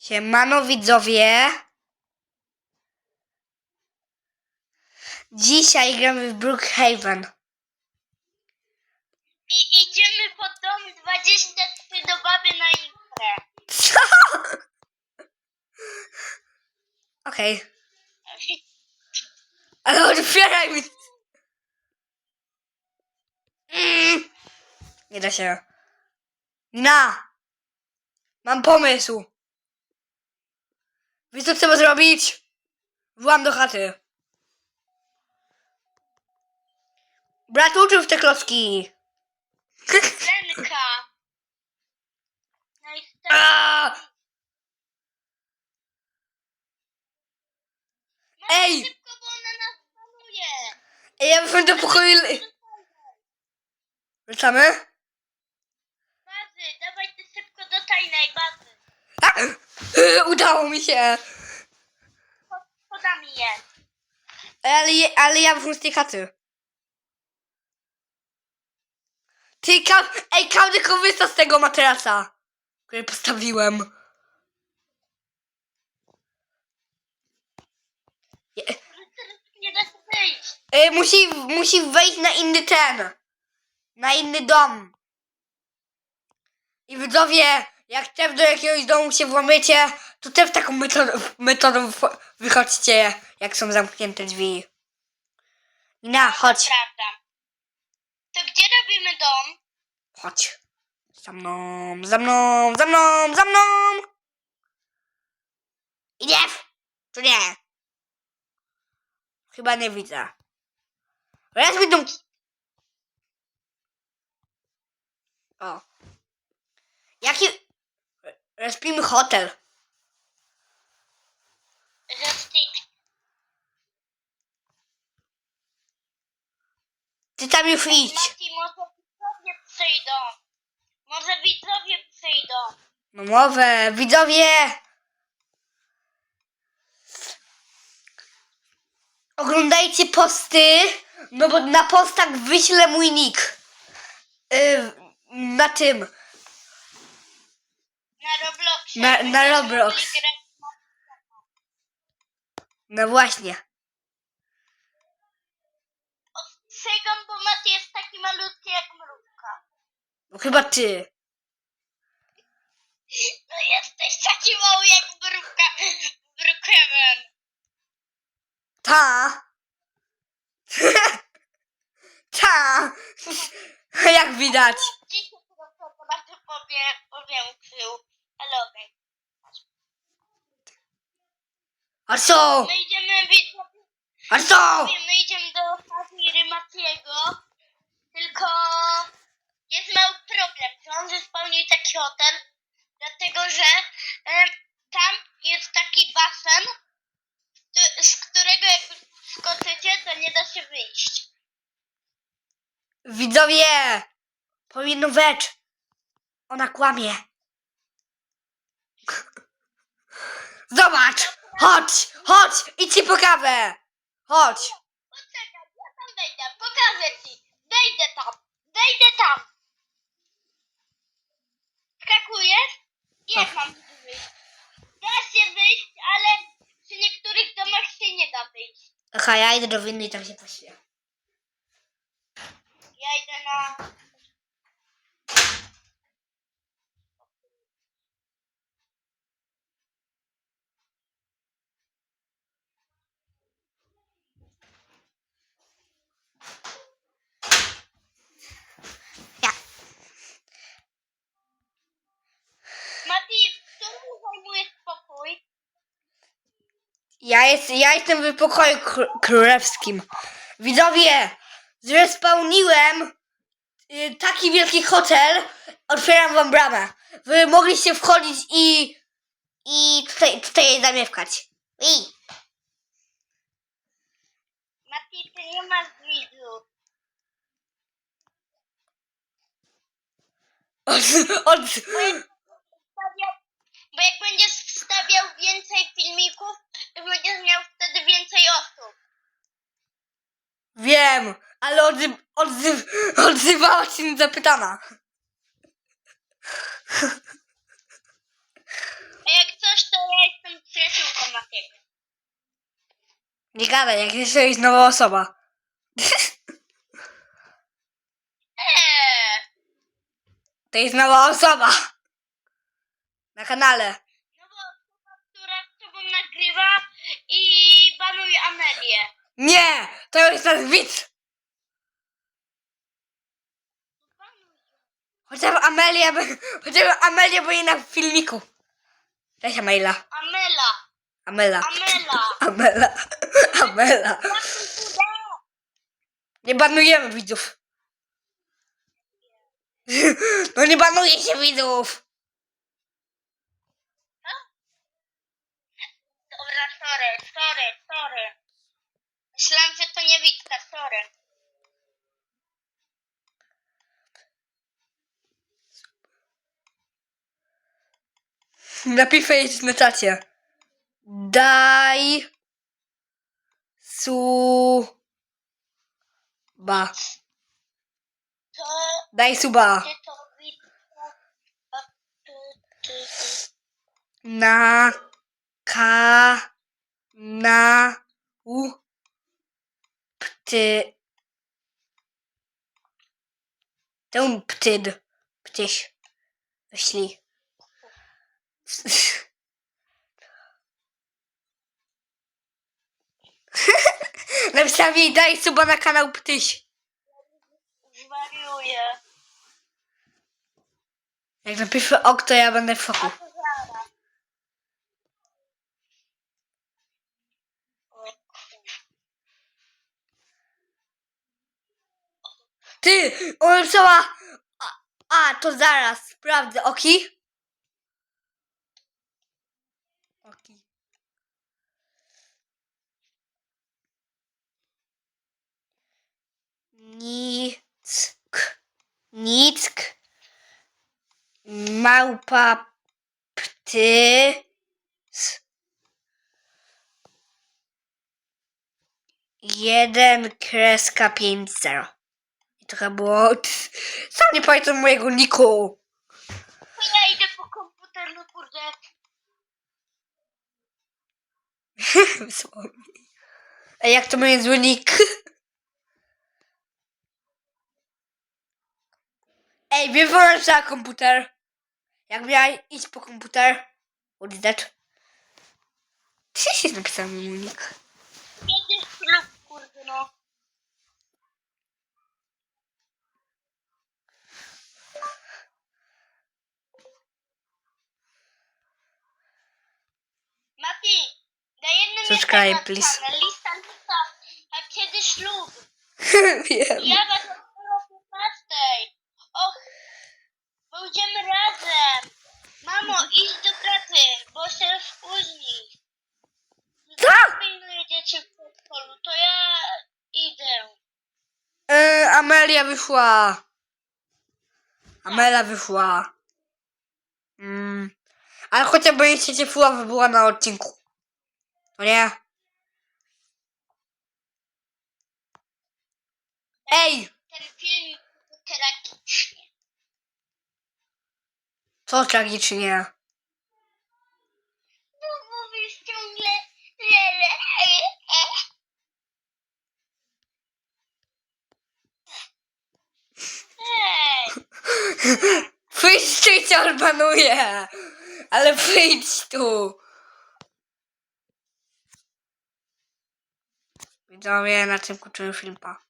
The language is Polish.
Siemano widzowie. Dzisiaj gramy w Brookhaven. I idziemy pod dom 23 do baby na imprę. Co? Okej. Ale otwieraj mi. Mm. Nie da się. Na. Mam pomysł. Wiesz co trzeba zrobić? Włam do chaty. Brat uczył w te klocki. Lenka. Aaaa! Ej! Szybko, bo ona nas planuje. Ej, Ja bym do pokoju... Wracamy? Bazy, dawaj ty szybko do tajnej! E, Udało mi się! Podam je. Ale, je- ale ja wrócę z tej chaty. Ty. Ej, Klaudy, korzysta z tego materaca, który postawiłem. Nie da się wyjść. E, musi, musi wejść na inny ten. Na inny dom. I widzowie, jak też do jakiegoś domu się włamiecie, to też taką metodą, metodą wychodźcie, jak są zamknięte drzwi. Nina, chodź. Prawda. To gdzie robimy dom? Chodź. Za mną, za mną, za mną, za mną! Idziesz? Czy nie? Chyba nie widzę. Raz mi dum... O. Jaki... Respimy hotel. Restik. Ty tam już idź. Mati, może widzowie przyjdą. Może widzowie przyjdą. No mowę, widzowie! Oglądajcie posty, no bo na postach wyślę mój nick. Yy, na tym. Na. Na- Roblox. No właśnie. Ostrzegam, bo Mati jest taki malutki jak mrówka. No chyba ty. No jesteś taki mały jak mrówka Brookhaven. Ta. Ta. Jak widać. Dzisiaj to bardzo powiększył. Ale okej. A co? My idziemy, widzowie, A co? my idziemy do Fafiry Matiego. Tylko jest mały problem, że on zespełnił taki hotel, dlatego że e, tam jest taki basen, z którego jak skoczycie, to nie da się wyjść. Widzowie. Powiem jedną rzecz. Ona kłamie. Zobacz. Chodź, chodź. Idź ci po kawę. Chodź. Poczekaj, ja tam wejdę, pokażę ci. Wejdę tam, wejdę tam. Skakujesz? Jak mam tu wyjść? Da się wyjść, ale przy niektórych domach się nie da wyjść. Aha, ja idę do winny i tam się pośpię. Ja idę na... Ja. Mati, w którym zajmujesz pokój? Ja, jest, ja jestem w pokoju kr- królewskim. Widzowie, zrespełniłem y, taki wielki hotel. Otwieram wam bramę. Wy mogliście wchodzić i i tutaj, tutaj zamieszkać. I. Mati, ty nie masz widzów. Od, od, bo jak będziesz wstawiał więcej filmików, będziesz miał wtedy więcej osób. Wiem, ale odzy odzy odzywała się niezapytana. A jak coś, to ja jestem przyjaciółką Matiego. Nie gadaj, jak jeszcze jest nowa osoba. Eee, To jest nowa osoba. Na kanale. no bo osoba, która z tobą nagrywa, i banuje Amelię. Nie! To jest nasz widz! Banuj. Chociaż Amelia, by- chociaż Amelia była na filmiku. Cześć Amela. Amela, Amela. Amela. Amela. Banuj. Nie banujemy widzów. No nie banuje się widzów. Sorry, sorry, sorry. Myślałam, że to nie Witka, sorry. Napiszę jest na czacie. Daj su ba. To Daj suba. to Witka. Na na u. Pty. Tę ptyd ptyś myśli napisałem jej daj suba na kanał ptyś. Zwariuję. jak napiszę ok to ja będę w szoku to zaraz. O kur... ty ona pisała a, a to zaraz sprawdzę oki oki Nick. Nick. Małpa pty. Jeden kreska pięć zero. Chyba było... Sam nie pamiętam mojego niku. Ja idę po komputer, no kurde. Wysłał mi. A jak to mój zły nick? Ej, wywołam za komputer. Jak miała iść po komputer? That? Ty się napisałem mój nick. Jedziesz ślub, kurde, no. Mati, daj jedno Subscribe, please. Lista, lista. A kiedy ślub? Wiem. Ja was o 15. Och, będziemy razem. Mamo, idź do pracy, bo się spóźnisz. Co? W przedszkolu, to ja idę. E, Amelia wyszła. Amela wyszła. Mm. Ale chociażby jeszcze ciepła była na odcinku. Nie? Ej! Ten film był tragiczny. Co tragicznie? No mówisz ciągle lele. Ej, Wyjdź tu cię odbanuję! Ale wyjdź tu! Widzowie, na tym kończymy film, pa.